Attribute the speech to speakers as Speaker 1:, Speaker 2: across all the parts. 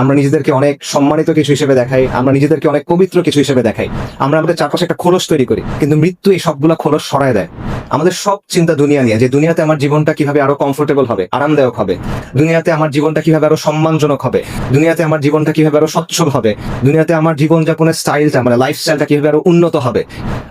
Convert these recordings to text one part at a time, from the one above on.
Speaker 1: আমরা নিজেদেরকে অনেক সম্মানিত কিছু হিসেবে দেখাই, আমরা নিজেদেরকে অনেক পবিত্র কিছু হিসেবে দেখাই, আমরা আমাদের চারপাশে একটা খোলস তৈরি করি, কিন্তু মৃত্যু এই সবগুলা খোলস সরায় দেয়। আমাদের সব চিন্তা দুনিয়া নিয়ে, যে দুনিয়াতে আমার জীবনটা কীভাবে আরও কমফোর্টেবল হবে, আরামদায়ক হবে, দুনিয়াতে আমার জীবনটা কীভাবে আরও সম্মানজনক হবে, দুনিয়াতে আমার জীবনটা কীভাবে আরও সচ্ছল হবে, দুনিয়াতে আমার জীবনযাপনের স্টাইলটা মানে লাইফস্টাইলটা কীভাবে আরও উন্নত হবে।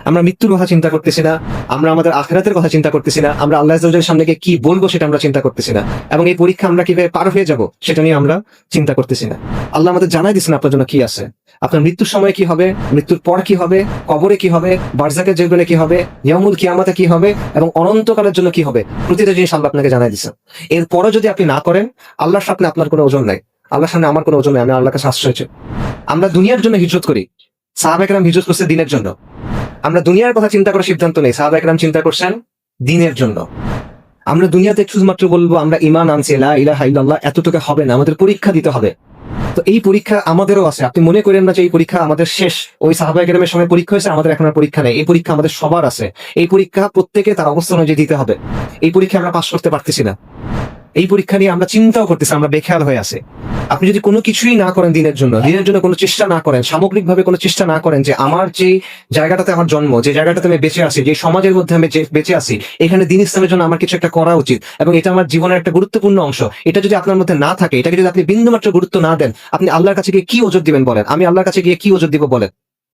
Speaker 1: আমরা মৃত্যুর কথা চিন্তা করতেছি না, আমরা আমাদের আখেরাতের কথা চিন্তা করতেছি না, আমরা আল্লাহ সামনে কি বলব সেটা আমরা চিন্তা করতেছি না, এবং এই পরীক্ষা আমরা কীভাবে পার হয়ে যাব, সেটা নিয়ে আমরা চিন্তা করতেছি না। আল্লাহ আমাদের জানাই দিচ্ছেন আপনার জন্য কি আছে। আপনার মৃত্যুর সময় কি হবে, মৃত্যুর পর কি হবে, কবরে কি হবে বারজাকের জীবনে কি হবে ইয়ামুল কিয়ামাতে কি হবে এবং অনন্তকালের জন্য কি হবে, প্রতিটা জিনিস আল্লাহ আপনাকে জানাই দিচ্ছেন এরপরও যদি আপনি না করেন, আল্লাহর সামনে আপনার কোনো ওজন নাই। আল্লাহর সামনে আমার কোনো ওজন নাই, আমি আল্লাহর কাছে আশ্রয়। আমরা দুনিয়ার জন্য হিজরত করি। সাহাবেকরাম হিজরত করছে দিনের জন্য। আমরা দুনিয়ার কথা চিন্তা করার সিদ্ধান্ত নেই। সাহাবেকরাম চিন্তা করছেন দিনের জন্য। আমরা দুনিয়াতে শুধুমাত্র বলব, আমরা ইমান আনছি ইলাহা ইল্লাল্লাহ, এতটুকু হবে না। আমাদের পরীক্ষা দিতে হবে। তো এই পরীক্ষা আমাদেরও আছে। আপনি মনে করেন না যে এই পরীক্ষা আমাদের শেষ? ওই সাহাবাই একাডেমির সময় পরীক্ষা হয়েছে, আমাদের এখন আর পরীক্ষা নেই। এই পরীক্ষা আমাদের সবার আছে। এই পরীক্ষা প্রত্যেকে তার অবস্থান অনুযায়ী দিতে হবে। এই পরীক্ষা আমরা পাশ করতে পারতেছি না। এই পরীক্ষা নিয়ে আমরা চিন্তাও করতেছি, আমরা বেখেয়াল হয়ে আছে। আপনি যদি কোনো কিছুই না করেন দিনের জন্য দিনের জন্য কোনো চেষ্টা না করেন, সামগ্রিকভাবে কোনো চেষ্টা না করেন যে আমার যে জায়গাটাতে আমার জন্ম, যে জায়গাটাতে আমি বেঁচে আছি, যে সমাজের মধ্যে আমি যে বেঁচে আছি, এখানে দিন ইসলামের জন্য আমার কিছু একটা করা উচিত এবং এটা আমার জীবনের একটা গুরুত্বপূর্ণ অংশ। এটা যদি আপনার মধ্যে না থাকে, এটাকে যদি আপনি বিন্দুমাত্র গুরুত্ব না দেন, আপনি আল্লাহর কাছে গিয়ে কি ওজোর দিবেন বলেন? আমি আল্লাহর কাছে গিয়ে কি ওজোর দিব বলেন?